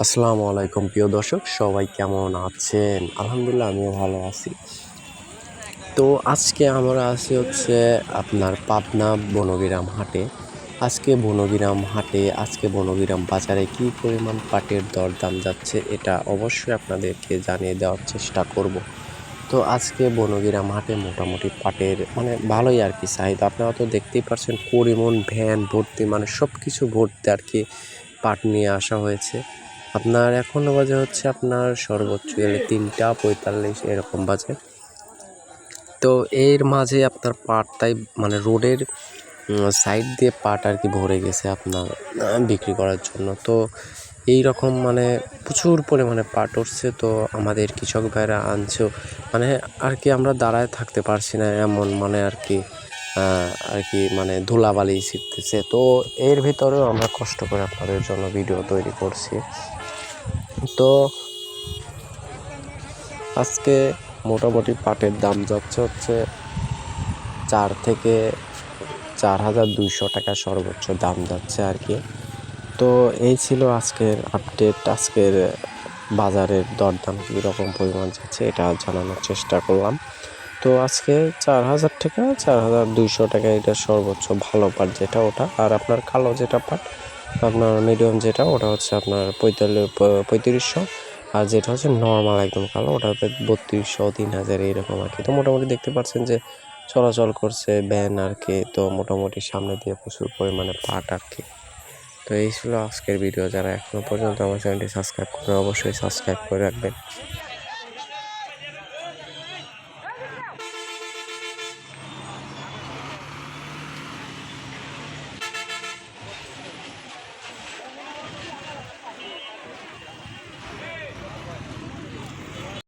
আসসালামু আলাইকুম, প্রিয় দর্শক, সবাই কেমন আছেন? আলহামদুলিল্লাহ, আমিও ভালো আছি। তো আজকে আমরা আছি হচ্ছে আপনার পাবনা বনবিরাম হাটে। আজকে বনবিরাম হাটে, আজকে বনবিরাম বাজারে কী পরিমাণ পাটের দরদাম যাচ্ছে, এটা অবশ্যই আপনাদেরকে জানিয়ে দেওয়ার চেষ্টা করব। তো আজকে বনবিরাম হাটে মোটামুটি পাটের মানে ভালোই আর কি চাহিদা। আপনারা তো দেখতেই পাচ্ছেন পরিমণ ভ্যান, ভর্তি মানে সব কিছু ভর্তি আর কি পাট নিয়ে আসা হয়েছে। আপনার এখনও বাজে হচ্ছে আপনার সর্বোচ্চ গেলে তিনটা পঁয়তাল্লিশ এরকম বাজে। তো এর মাঝে আপনার পাটটাই মানে রোডের সাইড দিয়ে পাট আর কি ভরে গেছে আপনার বিক্রি করার জন্য। তো এই রকম মানে প্রচুর পরিমাণে পাট উঠছে। তো আমাদের কৃষক ভাইরা আনছেও মানে আর কি আমরা দাঁড়ায় থাকতে পারছি না এমন মানে আর কি আর কি মানে ধুলাবালি শিখতেছে তো এর ভিতরেও আমরা কষ্ট করে আপনাদের জন্য ভিডিও তৈরি করছি। তো আজকে মোটামুটি পাটের দাম যাচ্ছে হচ্ছে চার থেকে চার হাজার দুইশো টাকা সর্বোচ্চ দাম যাচ্ছে আর কি। তো এই ছিল আজকের আপডেট আজকের বাজারের দরদাম কীরকম পরিমাণ যাচ্ছে এটা জানানোর চেষ্টা করলাম। তো আজকে চার হাজার টাকা, চার হাজার দুইশো টাকা এটা সর্বোচ্চ ভালো পাট যেটা ওটা। আর আপনার কালো যেটা পাট আপনার মিডিয়াম যেটা, ওটা হচ্ছে আপনার পঁয়তাল্লিশ, পঁয়ত্রিশশো। আর যেটা হচ্ছে নর্মাল একদম কালো ওটা বত্রিশশো তিন হাজার এইরকম আর কি। তো মোটামুটি দেখতে পাচ্ছেন যে চলাচল করছে ভ্যান আর কি, তো মোটামুটি সামনে দিয়ে প্রচুর পরিমাণে পাট আর কি। তো এই ছিল আজকের ভিডিও যারা এখনও পর্যন্ত আমার চ্যানেলটি সাবস্ক্রাইব করে অবশ্যই সাবস্ক্রাইব করে রাখবেন।